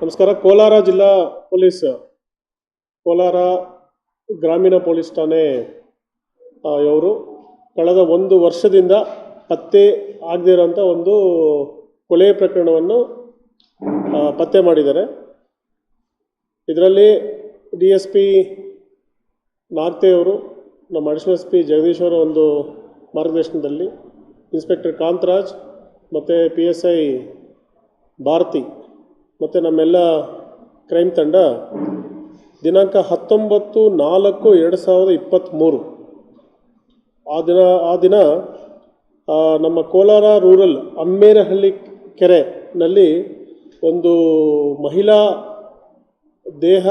ನಮಸ್ಕಾರ. ಕೋಲಾರ ಜಿಲ್ಲಾ ಪೊಲೀಸ್, ಕೋಲಾರ ಗ್ರಾಮೀಣ ಪೊಲೀಸ್ ಠಾಣೆ ಅವರು ಕಳೆದ ಒಂದು ವರ್ಷದಿಂದ ಪತ್ತೆ ಆಗದೇ ಇರೋಂಥ ಒಂದು ಕೊಲೆ ಪ್ರಕರಣವನ್ನು ಪತ್ತೆ ಮಾಡಿದ್ದಾರೆ. ಇದರಲ್ಲಿ ಡಿ ಎಸ್ ಪಿ ನಾಗ್ತೆಯವರು ನಮ್ಮ ಅಡಿಷನಲ್ ಎಸ್ ಪಿ ಜಗದೀಶ್ ಅವರ ಒಂದು ಮಾರ್ಗದರ್ಶನದಲ್ಲಿ, ಇನ್ಸ್ಪೆಕ್ಟರ್ ಕಾಂತರಾಜ್ ಮತ್ತು ಪಿ ಎಸ್ ಐ ಭಾರತಿ ಮತ್ತು ನಮ್ಮೆಲ್ಲ ಕ್ರೈಮ್ ತಂಡ ದಿನಾಂಕ ಹತ್ತೊಂಬತ್ತು ನಾಲ್ಕು ಎರಡು ಸಾವಿರದ ಇಪ್ಪತ್ತ್ಮೂರು ಆ ದಿನ ಆ ದಿನ ನಮ್ಮ ಕೋಲಾರ ರೂರಲ್ ಅಮ್ಮೇರಹಳ್ಳಿ ಕೆರೆನಲ್ಲಿ ಒಂದು ಮಹಿಳಾ ದೇಹ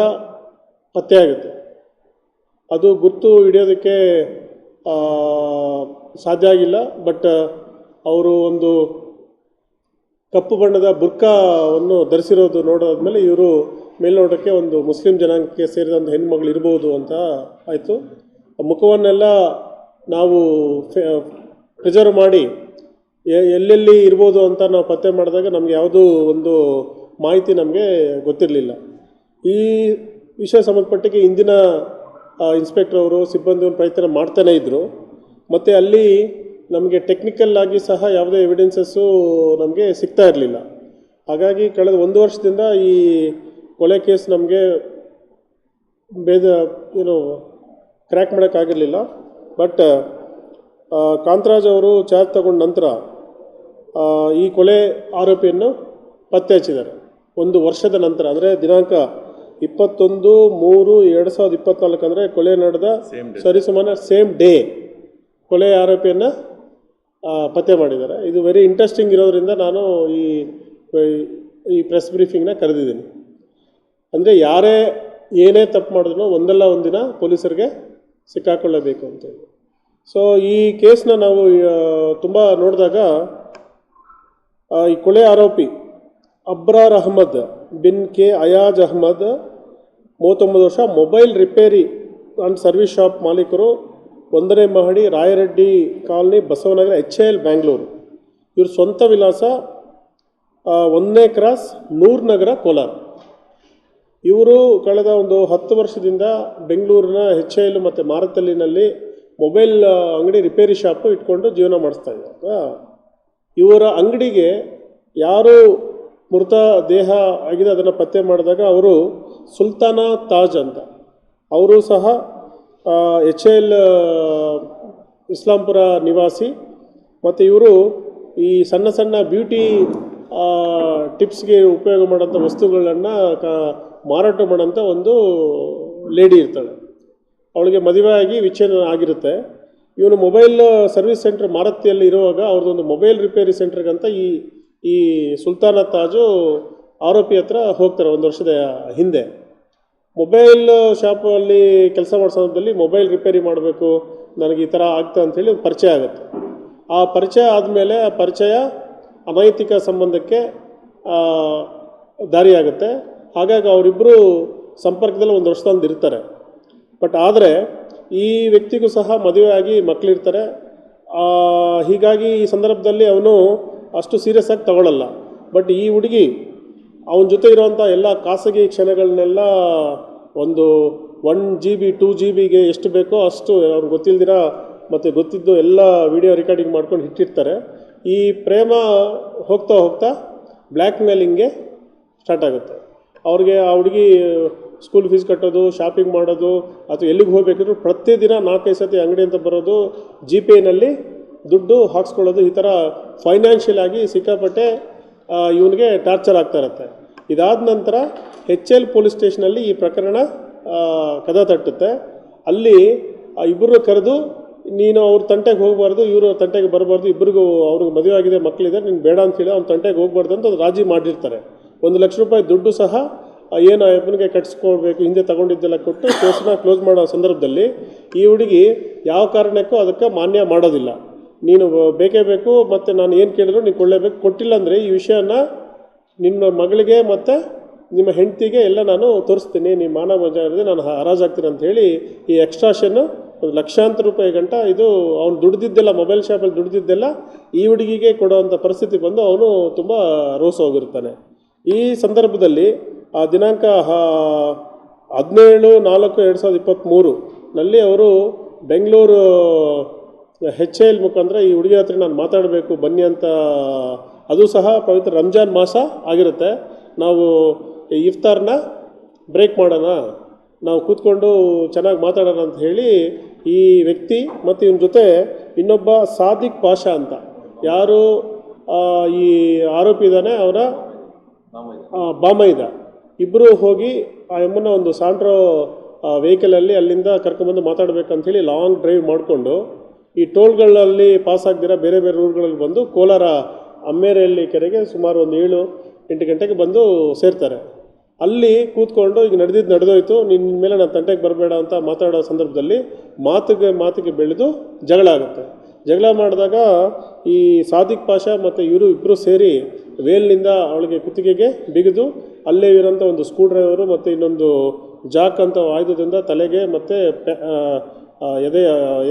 ಪತ್ತೆಯಾಗುತ್ತೆ ಅದು ಗುರ್ತು ಹಿಡಿಯೋದಕ್ಕೆ ಸಾಧ್ಯ ಆಗಿಲ್ಲ, ಬಟ್, ಅವರು ಒಂದು ಕಪ್ಪು ಬಣ್ಣದ ಬುರ್ಕಾವನ್ನು ಧರಿಸಿರೋದು ನೋಡಾದ್ಮೇಲೆ ಇವರು ಮೇಲ್ನೋಟಕ್ಕೆ ಒಂದು ಮುಸ್ಲಿಂ ಜನಾಂಗಕ್ಕೆ ಸೇರಿದ ಒಂದು ಹೆಣ್ಮಗಳು ಇರ್ಬೋದು ಅಂತ ಆಯಿತು. ಮುಖವನ್ನೆಲ್ಲ ನಾವು ಪ್ರಿಸರ್ವ್ ಮಾಡಿ ಎಲ್ಲೆಲ್ಲಿ ಇರ್ಬೋದು ಅಂತ ನಾವು ಪತ್ತೆ ಮಾಡಿದಾಗ ನಮಗೆ ಯಾವುದೂ ಒಂದು ಮಾಹಿತಿ ನಮಗೆ ಗೊತ್ತಿರಲಿಲ್ಲ. ಈ ವಿಷಯ ಸಂಬಂಧಪಟ್ಟಿಗೆ ಇಂದಿನ ಇನ್ಸ್ಪೆಕ್ಟರ್ ಅವರು ಸಿಬ್ಬಂದಿ ಪ್ರಯತ್ನ ಮಾಡ್ತಾನೇ ಇದ್ದರು ಮತ್ತು ಅಲ್ಲಿ ನಮಗೆ ಟೆಕ್ನಿಕಲ್ ಆಗಿ ಸಹ ಯಾವುದೇ ಎವಿಡೆನ್ಸಸ್ಸು ನಮಗೆ ಸಿಗ್ತಾ ಇರಲಿಲ್ಲ. ಹಾಗಾಗಿ ಕಳೆದ ಒಂದು ವರ್ಷದಿಂದ ಈ ಕೊಲೆ ಕೇಸ್ ನಮಗೆ ಬೇದ ಏನು ಕ್ರ್ಯಾಕ್ ಮಾಡೋಕ್ಕಾಗಿರಲಿಲ್ಲ ಬಟ್ ಕಾಂತರಾಜ್ ಅವರು ಚಾರ್ಜ್ ತಗೊಂಡ ನಂತರ ಈ ಕೊಲೆ ಆರೋಪಿಯನ್ನು ಪತ್ತೆ ಹಚ್ಚಿದ್ದಾರೆ ಒಂದು ವರ್ಷದ ನಂತರ ಅಂದರೆ ದಿನಾಂಕ ಇಪ್ಪತ್ತೊಂದು ಮೂರು ಎರಡು ಸಾವಿರದ ಇಪ್ಪತ್ತ್ನಾಲ್ಕು ಅಂದರೆ ಕೊಲೆ ನಡೆದ ಸರಿಸುಮಾರು ಸೇಮ್ ಡೇ ಕೊಲೆ ಆರೋಪಿಯನ್ನು ಪತ್ತೆ ಮಾಡಿದ್ದಾರೆ. ಇದು ವೆರಿ ಇಂಟ್ರೆಸ್ಟಿಂಗ್ ಇರೋದರಿಂದ ನಾನು ಈ ಈ ಪ್ರೆಸ್ ಬ್ರೀಫಿಂಗ್ನ ಕರೆದಿದ್ದೀನಿ. ಅಂದರೆ ಯಾರೇ ಏನೇ ತಪ್ಪು ಮಾಡಿದ್ರು ಒಂದಲ್ಲ ಒಂದಿನ ಪೊಲೀಸರಿಗೆ ಸಿಕ್ಕಾಕೊಳ್ಳಬೇಕು ಅಂತೇಳಿ ಸೊ ಈ ಕೇಸನ್ನ ನಾವು ತುಂಬ ನೋಡಿದಾಗ ಈ ಕೊಲೆ ಆರೋಪಿ ಅಬ್ರಾರ್ ಅಹಮದ್ ಬಿನ್ ಕೆ ಅಯಾಜ್ ಅಹಮದ್ ಮೂವತ್ತೊಂಬತ್ತು ವರ್ಷ mobile repair and service shop ಮಾಲೀಕರು ಒಂದನೇ ಮಹಡಿ Rayareddy colony Basavanagara H A L Bangalore ಇವ್ರ ಸ್ವಂತ ವಿಳಾಸ ಒಂದನೇ ಕ್ರಾಸ್ ನೂರ್ ನಗರ ಕೋಲಾರ. ಇವರು ಕಳೆದ ಒಂದು ಹತ್ತು ವರ್ಷದಿಂದ ಬೆಂಗಳೂರಿನ ಎಚ್ ಎಲ್ ಮತ್ತು ಮಾರತಲ್ಲಿನಲ್ಲಿ ಮೊಬೈಲ್ ಅಂಗಡಿ ರಿಪೇರಿ ಶಾಪು ಇಟ್ಕೊಂಡು ಜೀವನ ಮಾಡಿಸ್ತಾ ಇದ್ದಾರೆ. ಇವರ ಅಂಗಡಿಗೆ ಯಾರು ಮೃತ ದೇಹ ಆಗಿದೆ ಅದನ್ನು ಪತ್ತೆ ಮಾಡಿದಾಗ ಅವರು ಸುಲ್ತಾನ ತಾಜ್ ಅಂತ. ಅವರು ಸಹ ಎಚ್ ಎಲ್ ಇಸ್ಲಾಂಪುರ ನಿವಾಸಿ. ಮತ್ತು ಇವರು ಈ ಸಣ್ಣ ಸಣ್ಣ ಬ್ಯೂಟಿ ಟಿಪ್ಸ್ಗೆ ಉಪಯೋಗ ಮಾಡೋಂಥ ವಸ್ತುಗಳನ್ನು ಕ, ಮಾರಾಟ ಮಾಡೋಂಥ ಒಂದು ಲೇಡಿ ಇರ್ತಾಳೆ. ಅವಳಿಗೆ ಮದುವೆ ಆಗಿ ವಿಚ್ಛೇದನ ಆಗಿರುತ್ತೆ. ಇವನು ಮೊಬೈಲ್ ಸರ್ವಿಸ್ ಸೆಂಟರ್ ಮಾರತಿಯಲ್ಲಿ ಇರುವಾಗ ಅವ್ರದ್ದೊಂದು ಮೊಬೈಲ್ ರಿಪೇರಿ ಸೆಂಟ್ರಿಗಂತ ಈ ಈ ಸುಲ್ತಾನ ತಾಜು ಆರೋಪಿ ಹತ್ರ ಹೋಗ್ತಾರೆ ಒಂದು ವರ್ಷದ ಹಿಂದೆ. ಮೊಬೈಲ್ ಶಾಪಲ್ಲಿ ಕೆಲಸ ಮಾಡೋ ಸಂದರ್ಭದಲ್ಲಿ ಮೊಬೈಲ್ ರಿಪೇರಿ ಮಾಡಬೇಕು, ನನಗೆ ಈ ಥರ ಆಗ್ತಾ ಅಂಥೇಳಿ ಒಂದು ಪರಿಚಯ ಆಗುತ್ತೆ. ಆ ಪರಿಚಯ ಆದಮೇಲೆ ಆ ಪರಿಚಯ ಅನೈತಿಕ ಸಂಬಂಧಕ್ಕೆ ದಾರಿಯಾಗುತ್ತೆ ಹಾಗಾಗಿ ಅವರಿಬ್ಬರು ಸಂಪರ್ಕದಲ್ಲಿ ಒಂದು ವರ್ಷದಂದು ಇರ್ತಾರೆ. ಬಟ್ ಆದರೆ ಈ ವ್ಯಕ್ತಿಗೂ ಸಹ ಮದುವೆ ಆಗಿ ಮಕ್ಕಳಿರ್ತಾರೆ ಹೀಗಾಗಿ ಈ ಸಂದರ್ಭದಲ್ಲಿ ಅವನು ಅಷ್ಟು ಸೀರಿಯಸ್ ಆಗಿ ತಗೊಳ್ಳಲ್ಲ ಬಟ್ ಈ ಹುಡುಗಿ ಅವನ ಜೊತೆ ಇರುವಂಥ ಎಲ್ಲ ಖಾಸಗಿ ಕ್ಷಣಗಳನ್ನೆಲ್ಲ ಒಂದು one G B two G ಬಿಗೆ ಎಷ್ಟು ಬೇಕೋ ಅಷ್ಟು ಅವ್ರಿಗೆ ಗೊತ್ತಿಲ್ದಿರ ಮತ್ತು ಗೊತ್ತಿದ್ದು ಎಲ್ಲ ವಿಡಿಯೋ ರೆಕಾರ್ಡಿಂಗ್ ಮಾಡ್ಕೊಂಡು ಇಟ್ಟಿರ್ತಾರೆ ಈ ಪ್ರೇಮ ಹೋಗ್ತಾ ಹೋಗ್ತಾ ಬ್ಲ್ಯಾಕ್ ಮೇಲಿಂಗ್ಗೆ ಸ್ಟಾರ್ಟ್ ಆಗುತ್ತೆ. ಅವ್ರಿಗೆ ಆ ಹುಡುಗಿ ಸ್ಕೂಲ್ ಫೀಸ್ ಕಟ್ಟೋದು ಶಾಪಿಂಗ್ ಮಾಡೋದು, ಅಥವಾ ಎಲ್ಲಿಗೆ ಹೋಗಬೇಕಿದ್ರು ಪ್ರತಿದಿನ ನಾಲ್ಕೈದು ಸತಿ ಅಂಗಡಿ ಅಂತ ಬರೋದು ಜಿ ಪೇನಲ್ಲಿ ದುಡ್ಡು ಹಾಕ್ಸ್ಕೊಳ್ಳೋದು ಈ ಥರ ಫೈನಾನ್ಷಿಯಲ್ ಆಗಿ ಸಿಕ್ಕಾಪಟ್ಟೆ ಇವನಿಗೆ ಟಾರ್ಚರ್ ಆಗ್ತಾ ಇರುತ್ತೆ. ಇದಾದ ನಂತರ ಎಚ್ ಎಲ್ ಪೊಲೀಸ್ ಸ್ಟೇಷನಲ್ಲಿ ಈ ಪ್ರಕರಣ ಕದ ತಟ್ಟುತ್ತೆ. ಅಲ್ಲಿ ಇಬ್ಬರು ಕರೆದು, ನೀನು ಅವ್ರ ತಂಟೆಗೆ ಹೋಗಬಾರ್ದು, ಇವರು ತಂಟೆಗೆ ಬರಬಾರ್ದು ಇಬ್ಬರಿಗೂ ಅವ್ರಿಗೆ ಮದುವೆ ಆಗಿದೆ ಮಕ್ಕಳಿದೆ ನೀನು ಬೇಡ ಅಂತ ಹೇಳಿ ಅವ್ನ ತಂಟೆಗೆ ಹೋಗಬಾರ್ದು ಅಂತ ಅದು ರಾಜಿ ಮಾಡಿರ್ತಾರೆ. ಒಂದು ಲಕ್ಷ ರೂಪಾಯಿ ದುಡ್ಡು ಸಹ ಏನು ಅಪ್ಪನಿಗೆ ಕಟ್ಸ್ಕೊಳ್ಬೇಕು, ಹಿಂದೆ ತಗೊಂಡಿದ್ದೆಲ್ಲ ಕೊಟ್ಟು ಕೇಸನ್ನ ಕ್ಲೋಸ್ ಮಾಡೋ ಸಂದರ್ಭದಲ್ಲಿ ಈ ಹುಡುಗಿ ಯಾವ ಕಾರಣಕ್ಕೂ ಅದಕ್ಕೆ ಮಾನ್ಯ ಮಾಡೋದಿಲ್ಲ. ನೀನು ಬೇಕೇ ಬೇಕು, ಮತ್ತು ನಾನು ಏನು ಕೇಳಿದ್ರು ನೀನು ಕೊಳ್ಳೇಬೇಕು ಕೊಟ್ಟಿಲ್ಲ ಅಂದರೆ ಈ ವಿಷಯನ ನಿನ್ನ ಮಗಳಿಗೆ ಮತ್ತು ನಿಮ್ಮ ಹೆಂಡತಿಗೆ ಎಲ್ಲ ನಾನು ತೋರಿಸ್ತೀನಿ. ನಿಮ್ಮ ಮಾನ ಮರ್ಯಾದೆ ನಾನು ಹರಾಜಾಗ್ತೀನಿ ಅಂತ ಹೇಳಿ ಈ ಎಕ್ಸ್ಟ್ರಾಷನ್ನು ಒಂದು ಲಕ್ಷಾಂತರ ರೂಪಾಯಿ ಗಂಟ ಇದು ಅವ್ನು ದುಡ್ದಿದ್ದೆಲ್ಲ ಮೊಬೈಲ್ ಶಾಪಲ್ಲಿ ದುಡ್ದಿದ್ದೆಲ್ಲ ಈ ಹುಡುಗಿಗೆ ಕೊಡೋವಂಥ ಪರಿಸ್ಥಿತಿ ಬಂದು ಅವನು ತುಂಬ ರೋಸ ಹೋಗಿರ್ತಾನೆ. ಈ ಸಂದರ್ಭದಲ್ಲಿ ಆ ದಿನಾಂಕ ಹದಿನೇಳು ನಾಲ್ಕು ಎರಡು ಸಾವಿರದ ಇಪ್ಪತ್ತ್ಮೂರು ನಲ್ಲಿ ಅವರು ಬೆಂಗಳೂರು ಹೆಚ್ ಎಲ್ ಮುಖಾಂತರ ಈ ಹುಡುಗಿ ಹತ್ರ ನಾನು ಮಾತಾಡಬೇಕು, ಬನ್ನಿ ಅಂತ, ಅದು ಸಹ ಪವಿತ್ರ ರಂಜಾನ್ ಮಾಸ ಆಗಿರುತ್ತೆ. ನಾವು ಇಫ್ತಾರ್ನ ಬ್ರೇಕ್ ಮಾಡೋಣ. ನಾವು ಕೂತ್ಕೊಂಡು ಚೆನ್ನಾಗಿ ಮಾತಾಡೋಣ ಅಂತ ಹೇಳಿ ಈ ವ್ಯಕ್ತಿ ಮತ್ತು ಇವನ ಜೊತೆ ಇನ್ನೊಬ್ಬ ಸಾದಿಕ್ ಪಾಷಾ ಅಂತ. ಯಾರು ಈ ಆರೋಪಿ ಇದ್ದಾನೆ ಅವರ ಬಾಮೈದ. ಇಬ್ಬರು ಹೋಗಿ ಆ ಎಮ್ಮನ್ನ ಒಂದು ಸಾಂಟ್ರೋ ವೆಹಿಕಲಲ್ಲಿ ಅಲ್ಲಿಂದ ಕರ್ಕೊಂಬಂದು ಮಾತಾಡಬೇಕಂತ ಹೇಳಿ ಲಾಂಗ್ ಡ್ರೈವ್ ಮಾಡಿಕೊಂಡು ಈ ಟೋಲ್ಗಳಲ್ಲಿ ಪಾಸ್ ಆಗದಿರ ಬೇರೆ ಬೇರೆ ಊರುಗಳಲ್ಲಿ ಬಂದು ಕೋಲಾರ ಅಮ್ಮೇರೆಯಲ್ಲಿ ಕೆರೆಗೆ ಸುಮಾರು ಒಂದು ಏಳು, ಎಂಟು ಗಂಟೆಗೆ ಬಂದು ಸೇರ್ತಾರೆ. ಅಲ್ಲಿ ಕೂತ್ಕೊಂಡು ಈಗ ನಡೆದಿದ್ದು ನಡೆದೋಯ್ತು ನಿನ್ನ ಮೇಲೆ ನಾನು ತಂಟೆಗೆ ಬರಬೇಡ ಅಂತ ಮಾತಾಡೋ ಸಂದರ್ಭದಲ್ಲಿ ಮಾತಿಗೆ ಮಾತಿಗೆ ಬೆಳೆದು ಜಗಳ ಆಗುತ್ತೆ. ಜಗಳ ಮಾಡಿದಾಗ ಈ ಸಾದಿಕ್ ಪಾಷ ಮತ್ತು ಇವರು ಇಬ್ಬರು ಸೇರಿ ವೇಲ್ನಿಂದ ಅವಳಿಗೆ ಕುತ್ತಿಗೆಗೆ ಬಿಗಿದು, ಅಲ್ಲೇ ಇರೋಂಥ ಒಂದು ಸ್ಕ್ರೂ ಡ್ರೈವರು ಮತ್ತು ಇನ್ನೊಂದು ಜಾಕ್ ಅಂತ ಆಯುಧದಿಂದ ತಲೆಗೆ ಮತ್ತು ಎದೆ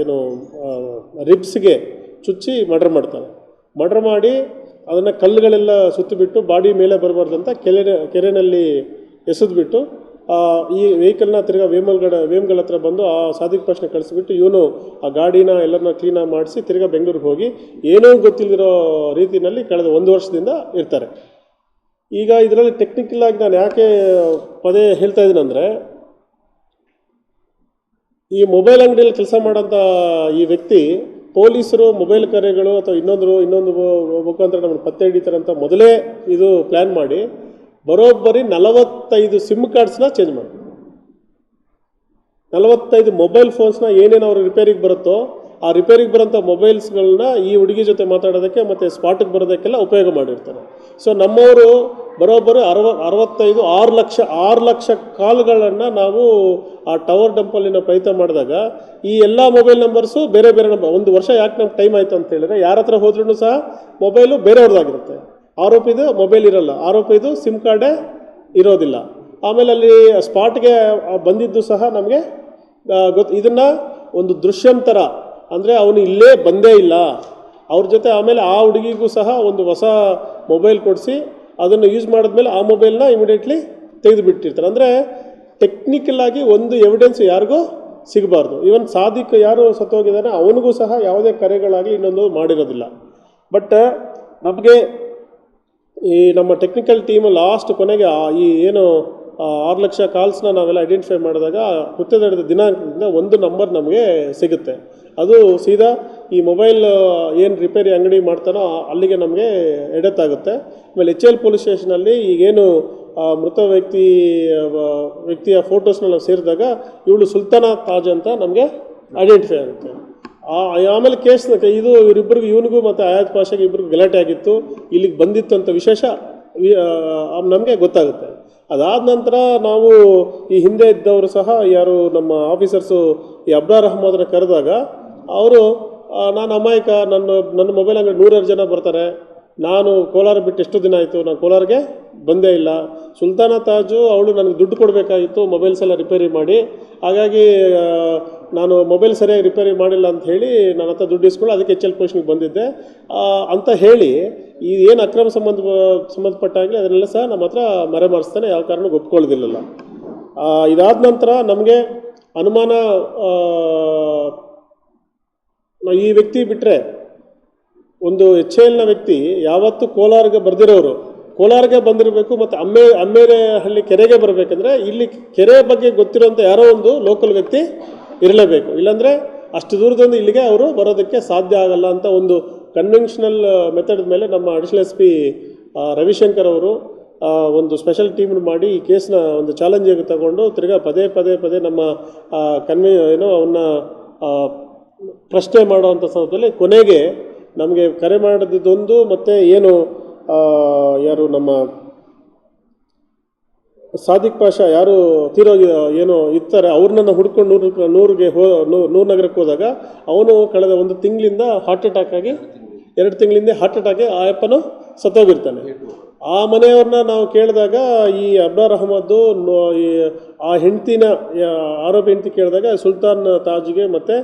ಏನು ರಿಬ್ಸ್ಗೆ ಚುಚ್ಚಿ ಮರ್ಡ್ರ್ ಮಾಡ್ತಾರೆ ಮರ್ಡ್ರ್ ಮಾಡಿ ಅದನ್ನು ಕಲ್ಲುಗಳೆಲ್ಲ ಸುತ್ತಿಬಿಟ್ಟು ಬಾಡಿ ಮೇಲೆ ಬರಬಾರ್ದಂತ ಕೆರೆ ಕೆರೆಯಲ್ಲಿ ಎಸೆದ್ಬಿಟ್ಟು ಈ ವೆಹಿಕಲ್ನ ತಿರ್ಗಾ ವೇಮಲ್ಗಡ ವೇಮ್ಗಳ ಹತ್ರ ಬಂದು ಆ ಸಾದಿಕ್ ಪ್ರಶ್ನೆ ಕಳಿಸ್ಬಿಟ್ಟು ಇವನು ಆ ಗಾಡಿನ ಎಲ್ಲರನ್ನ ಕ್ಲೀನಾಗಿ ಮಾಡಿಸಿ ತಿರ್ಗಾ ಬೆಂಗಳೂರಿಗೆ ಹೋಗಿ ಏನೋ ಗೊತ್ತಿಲ್ಲದಿರೋ ರೀತಿಯಲ್ಲಿ ಕಳೆದ ಒಂದು ವರ್ಷದಿಂದ ಇರ್ತಾರೆ. ಈಗ ಇದರಲ್ಲಿ ಟೆಕ್ನಿಕಲ್ ಆಗಿ ನಾನು ಯಾಕೆ ಪದೇ ಹೇಳ್ತಾ ಇದ್ದೀನಂದರೆ ಈ ಮೊಬೈಲ್ ಅಂಗಡಿಯಲ್ಲಿ ಕೆಲಸ ಮಾಡೋಂಥ ಈ ವ್ಯಕ್ತಿ ಪೊಲೀಸರು, ಮೊಬೈಲ್ ಕರೆಗಳು ಅಥವಾ ಇನ್ನೊಂದು ಇನ್ನೊಂದು ಮುಖಾಂತರ ನಮ್ಮನ್ನು ಪತ್ತೆ ಹಿಡಿತಾರೆ ಅಂತ ಮೊದಲೇ ಇದು ಪ್ಲ್ಯಾನ್ ಮಾಡಿ, ಬರೋಬ್ಬರಿ ನಲವತ್ತೈದು ಸಿಮ್ ಕಾರ್ಡ್ಸ್ನ ಚೇಂಜ್ ಮಾಡಿ. ನಲವತ್ತೈದು ಮೊಬೈಲ್ ಫೋನ್ಸ್ನ ಏನೇನು ಅವ್ರ ರಿಪೇರಿಗೆ ಬರುತ್ತೋ ಆ ರಿಪೇರಿಗೆ ಬರೋಂಥ ಮೊಬೈಲ್ಸ್ಗಳನ್ನ ಈ ಹುಡುಗಿ ಜೊತೆ ಮಾತಾಡೋದಕ್ಕೆ ಮತ್ತು ಸ್ಪಾಟಿಗೆ ಬರೋದಕ್ಕೆಲ್ಲ ಉಪಯೋಗ ಮಾಡಿರ್ತಾರೆ. ಸೊ ನಮ್ಮವರು ಬರೋಬ್ಬರು ಅರವ, ಅರವತ್ತೈದು, ಆರು ಲಕ್ಷ ಆರು ಲಕ್ಷ ಕಾಲ್ಗಳನ್ನು ನಾವು ಆ ಟವರ್ ಡಂಪಲ್ಲಿನ ಪ್ರಯತ್ನ ಮಾಡಿದಾಗ ಈ ಎಲ್ಲ ಮೊಬೈಲ್ ನಂಬರ್ಸು ಬೇರೆ ಬೇರೆ ನಂಬರ್ ಒಂದು ವರ್ಷ ಯಾಕೆ ನಮ್ಗೆ ಟೈಮ್ ಆಯಿತು ಅಂತ ಹೇಳಿದ್ರೆ ಯಾರ ಹತ್ರ ಹೋದ್ರೂ ಸಹ ಮೊಬೈಲು ಬೇರೆಯವ್ರದ್ದಾಗಿರುತ್ತೆ. ಆರೋಪಿದು ಮೊಬೈಲ್ ಇರಲ್ಲ. ಆರೋಪಿದು ಸಿಮ್ ಕಾರ್ಡೇ ಇರೋದಿಲ್ಲ. ಆಮೇಲೆ ಅಲ್ಲಿ ಸ್ಪಾಟ್ಗೆ ಬಂದಿದ್ದು ಸಹ ನಮಗೆ ಗೊತ್ತು ಇದನ್ನು ಒಂದು ದೃಶ್ಯಂ ಥರ ಅಂದರೆ ಅವನು ಇಲ್ಲೇ ಬಂದೇ ಇಲ್ಲ. ಅವ್ರ ಜೊತೆ ಆಮೇಲೆ ಆ ಹುಡುಗಿಗೂ ಸಹ ಒಂದು ಹೊಸ ಮೊಬೈಲ್ ಕೊಡಿಸಿ ಅದನ್ನು ಯೂಸ್ ಮಾಡಿದ್ಮೇಲೆ ಆ ಮೊಬೈಲ್ನ ಇಮಿಡಿಯೇಟ್ಲಿ ತೆಗೆದು ಬಿಟ್ಟಿರ್ತಾರೆ ಅಂದರೆ ಟೆಕ್ನಿಕಲ್ ಆಗಿ ಒಂದು ಎವಿಡೆನ್ಸ್ ಯಾರಿಗೂ ಸಿಗಬಾರ್ದು. ಈವನ್ ಸಾದಿಕ್ ಯಾರು ಸತ್ತೋಗಿದ್ದಾನೆ, ಅವನಿಗೂ ಸಹ ಯಾವುದೇ ಕರೆಗಳಾಗಲಿ ಇನ್ನೊಂದು ಮಾಡಿರೋದಿಲ್ಲ. ಬಟ್ ನಮಗೆ ಈ ನಮ್ಮ ಟೆಕ್ನಿಕಲ್ ಟೀಮ್ ಲಾಸ್ಟ್ ಕೊನೆಗೆ ಈ ಏನು ಆರು ಲಕ್ಷ ಕಾಲ್ಸ್ನ ನಾವೆಲ್ಲ ಐಡೆಂಟಿಫೈ ಮಾಡಿದಾಗ ಕೃತ್ಯ ನಡೆದ ದಿನಾಂಕದಿಂದ ಒಂದು ನಂಬರ್ ನಮಗೆ ಸಿಗುತ್ತೆ. ಅದು ಸೀದಾ ಈ ಮೊಬೈಲ್ ಏನು ರಿಪೇರಿ ಅಂಗಡಿ ಮಾಡ್ತಾನೋ ಅಲ್ಲಿಗೆ ನಮಗೆ ಎಡತ್ತಾಗುತ್ತೆ ಆಮೇಲೆ ಎಚ್ ಎಲ್ ಪೊಲೀಸ್ ಸ್ಟೇಷನಲ್ಲಿ ಈಗೇನು, ಆ, ಮೃತ ವ್ಯಕ್ತಿ ವ್ಯಕ್ತಿಯ ಫೋಟೋಸ್ನ ನಾವು ಸೇರಿದಾಗ ಇವಳು ಸುಲ್ತಾನ ತಾಜ್ ಅಂತ ನಮಗೆ ಐಡೆಂಟಿಫೈ ಆಗುತ್ತೆ. ಆಮೇಲೆ ಕೇಸ್ ಇದು ಇವರಿಬ್ಬರಿಗೂ ಇವನಿಗೂ ಮತ್ತು ಆಯಾತ್ ಪಾಷೆಗೆ ಇಬ್ಬರಿಗೂ ಗಲಾಟೆ ಆಗಿತ್ತು. ಇಲ್ಲಿಗೆ ಬಂದಿತ್ತು ಅಂತ ವಿಶೇಷ ನಮಗೆ ಗೊತ್ತಾಗುತ್ತೆ. ಅದಾದ ನಂತರ ನಾವು ಈ ಹಿಂದೆ ಇದ್ದವರು ಸಹ ಯಾರು ನಮ್ಮ ಆಫೀಸರ್ಸು ಈ ಅಬ್ರಾರ್ ಅಹಮದನ್ನ ಕರೆದಾಗ ಅವರು ನಾನು ಅಮಾಯಕ, ನನ್ನ ನನ್ನ ಮೊಬೈಲ್ ಅಂಗಡಿ ನೂರಾರು ಜನ ಬರ್ತಾರೆ. ನಾನು ಕೋಲಾರ ಬಿಟ್ಟು ಎಷ್ಟು ದಿನ ಆಯಿತು? ನಾನು ಕೋಲಾರಿಗೆ ಬಂದೇ ಇಲ್ಲ. ಸುಲ್ತಾನ ತಾಜು ಅವಳು ನನಗೆ ದುಡ್ಡು ಕೊಡಬೇಕಾಗಿತ್ತು, ಮೊಬೈಲ್ಸ್ ಎಲ್ಲ ರಿಪೇರಿ ಮಾಡಿ. ಹಾಗಾಗಿ ನಾನು ಮೊಬೈಲ್ ಸರಿಯಾಗಿ ರಿಪೇರಿ ಮಾಡಿಲ್ಲ ಅಂತ ಹೇಳಿ ನನ್ನ ಹತ್ರ ದುಡ್ಡು ಇಸ್ಕೊಂಡು ಅದಕ್ಕೆ ಎಚ್ ಎಲ್ ಪೋಷನ್ಗೆ ಬಂದಿದ್ದೆ. ಅಂತ ಹೇಳಿ ಈ ಏನು ಅಕ್ರಮ ಸಂಬಂಧ ಸಂಬಂಧಪಟ್ಟಾಗಲಿ ಅದನ್ನೆಲ್ಲ ಸಹ ನಮ್ಮ ಹತ್ರ ಮರೆಮಾರಿಸ್ತಾನೆ ಯಾವ ಕಾರಣಕ್ಕೂ ಒಪ್ಕೊಳ್ಳೋದಿಲ್ಲಲ್ಲ. ಆ, ಇದಾದ ನಂತರ ನಮಗೆ ಅನುಮಾನ ಈ ವ್ಯಕ್ತಿ ಬಿಟ್ಟರೆ ಒಂದು ಎಚ್ ಎಲ್ನ ವ್ಯಕ್ತಿ ಯಾವತ್ತು ಕೋಲಾರ್ಗೆ ಬರೆದಿರೋರು. ಕೋಲಾರ್ಗೆ ಬಂದಿರಬೇಕು ಮತ್ತು ಅಮ್ಮೆ ಅಮ್ಮೇರೆ ಹಳ್ಳಿ ಕೆರೆಗೆ ಬರಬೇಕಂದ್ರೆ ಇಲ್ಲಿ ಕೆರೆ ಬಗ್ಗೆ ಗೊತ್ತಿರೋಂಥ ಯಾರೋ ಒಂದು ಲೋಕಲ್ ವ್ಯಕ್ತಿ ಇರಲೇಬೇಕು. ಇಲ್ಲಾಂದರೆ ಅಷ್ಟು ದೂರದಿಂದ ಇಲ್ಲಿಗೆ ಅವರು ಬರೋದಕ್ಕೆ ಸಾಧ್ಯ ಆಗಲ್ಲ ಅಂತ ಒಂದು ಕನ್ವೆನ್ಷನಲ್ ಮೆಥಡ್ ಮೇಲೆ ನಮ್ಮ ಅಡಿಷನಲ್ ಎಸ್ ಪಿ ರವಿಶಂಕರ್ ಅವರು ಒಂದು ಸ್ಪೆಷಲ್ ಟೀಮ್ನ ಮಾಡಿ ಈ ಕೇಸ್ನ ಒಂದು ಚಾಲೆಂಜಿಗೆ ತಗೊಂಡು ತಿರ್ಗಾ ಪದೇ ಪದೇ ಪದೇ ನಮ್ಮ ಕನ್ವೆ ಏನೋ ಅವನ್ನ ಪ್ರಶ್ನೆ ಮಾಡುವಂಥ ಸಂದರ್ಭದಲ್ಲಿ ಕೊನೆಗೆ ನಮಗೆ ಕರೆ ಮಾಡಿದ್ದೊಂದು ಮತ್ತು ಏನು ಯಾರು ನಮ್ಮ ಸಾದಿಕ್ ಪಾಷ ಯಾರು ತೀರೋಗಿ ಏನು ಇರ್ತಾರೆ, ಅವ್ರನ್ನ ಹುಡ್ಕೊಂಡು ನೂರು ನೂರಿಗೆ ಹೋ ನೂರು ನಗರಕ್ಕೆ ಹೋದಾಗ ಅವನು ಕಳೆದ ಒಂದು ತಿಂಗಳಿಂದ ಹಾರ್ಟ್ ಅಟ್ಯಾಕ್ ಆಗಿ, ಎರಡು ತಿಂಗಳಿಂದ ಹಾರ್ಟ್ ಅಟ್ಯಾಕ್ ಆ ಅಪ್ಪನು ಸತ್ತೋಗಿರ್ತಾನೆ. ಆ ಮನೆಯವ್ರನ್ನ ನಾವು ಕೇಳಿದಾಗ ಈ ಅಬ್ರಾರ್ ಅಹಮದ್ದು ಈ ಆ ಹೆಂಡ್ತಿನ ಆರೋಪಿ ಹೆಂಡತಿ ಕೇಳಿದಾಗ ಸುಲ್ತಾನ್ ತಾಜ್ಗೆ ಮತ್ತು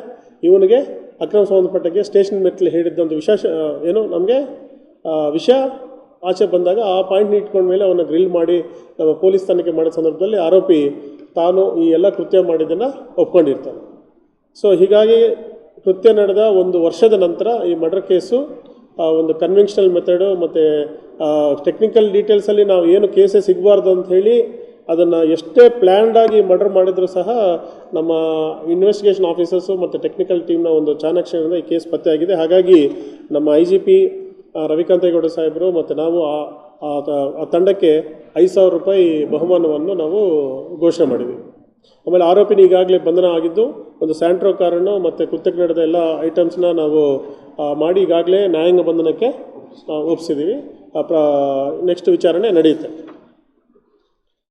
ಇವನಿಗೆ ಅಕ್ರಮ ಸಂಬಂಧಪಟ್ಟಕ್ಕೆ ಸ್ಟೇಷನ್ ಮೆಟ್ಲು ಹೇಳಿದ್ದಂಥ ವಿಶೇಷ ಏನು ನಮಗೆ ವಿಷಯ ಆಚೆ ಬಂದಾಗ ಆ ಪಾಯಿಂಟ್ನ ಇಟ್ಕೊಂಡ್ಮೇಲೆ ಅವನ್ನ ಗ್ರಿಲ್ ಮಾಡಿ ನಮ್ಮ ಪೊಲೀಸ್ ತನಿಖೆ ಮಾಡಿದ ಸಂದರ್ಭದಲ್ಲಿ ಆರೋಪಿ ತಾನು ಈ ಎಲ್ಲ ಕೃತ್ಯ ಮಾಡಿದ್ದನ್ನು ಒಪ್ಕೊಂಡಿರ್ತಾನೆ. ಸೊ ಹೀಗಾಗಿ ಕೃತ್ಯ ನಡೆದ ಒಂದು ವರ್ಷದ ನಂತರ ಈ ಮರ್ಡರ್ ಕೇಸು ಒಂದು ಕನ್ವೆನ್ಷನಲ್ ಮೆಥಡು ಮತ್ತು ಟೆಕ್ನಿಕಲ್ ಡೀಟೇಲ್ಸಲ್ಲಿ ನಾವು ಏನು ಕೇಸೇ ಸಿಗಬಾರ್ದು ಅಂತ ಹೇಳಿ ಅದನ್ನು ಎಷ್ಟೇ ಪ್ಲ್ಯಾಂಡಾಗಿ ಮರ್ಡರ್ ಮಾಡಿದರೂ ಸಹ ನಮ್ಮ ಇನ್ವೆಸ್ಟಿಗೇಷನ್ ಆಫೀಸರ್ಸು ಮತ್ತು ಟೆಕ್ನಿಕಲ್ ಟೀಮ್ನ ಒಂದು ಚಾನಕ್ಷನಿಂದ ಈ ಕೇಸ್ ಪತ್ತೆಯಾಗಿದೆ ಹಾಗಾಗಿ ನಮ್ಮ ಐ ಜಿ ಪಿ ರವಿಕಾಂತೇಗೌಡ ಸಾಹೇಬರು ಮತ್ತು ನಾವು ಆ- ತಂಡಕ್ಕೆ ಐದು ಸಾವಿರ ರೂಪಾಯಿ ಬಹುಮಾನವನ್ನು ನಾವು ಘೋಷಣೆ ಮಾಡಿದ್ವಿ. ಆಮೇಲೆ ಆರೋಪಿನ ಈಗಾಗಲೇ ಬಂಧನ ಆಗಿದ್ದು, ಒಂದು ಸ್ಯಾಂಟ್ರೋ ಕಾರನ್ನು ಮತ್ತು ಕೃತ್ಯಕ್ಕೆ ನಡೆದ ಎಲ್ಲ ಐಟಮ್ಸ್ನ ನಾವು ಮಾಡಿ ಈಗಾಗಲೇ ನ್ಯಾಯಾಂಗ ಬಂಧನಕ್ಕೆ ಒಪ್ಪಿಸಿದ್ದೀವಿ ನೆಕ್ಸ್ಟ್ ವಿಚಾರಣೆ ನಡೆಯುತ್ತೆ.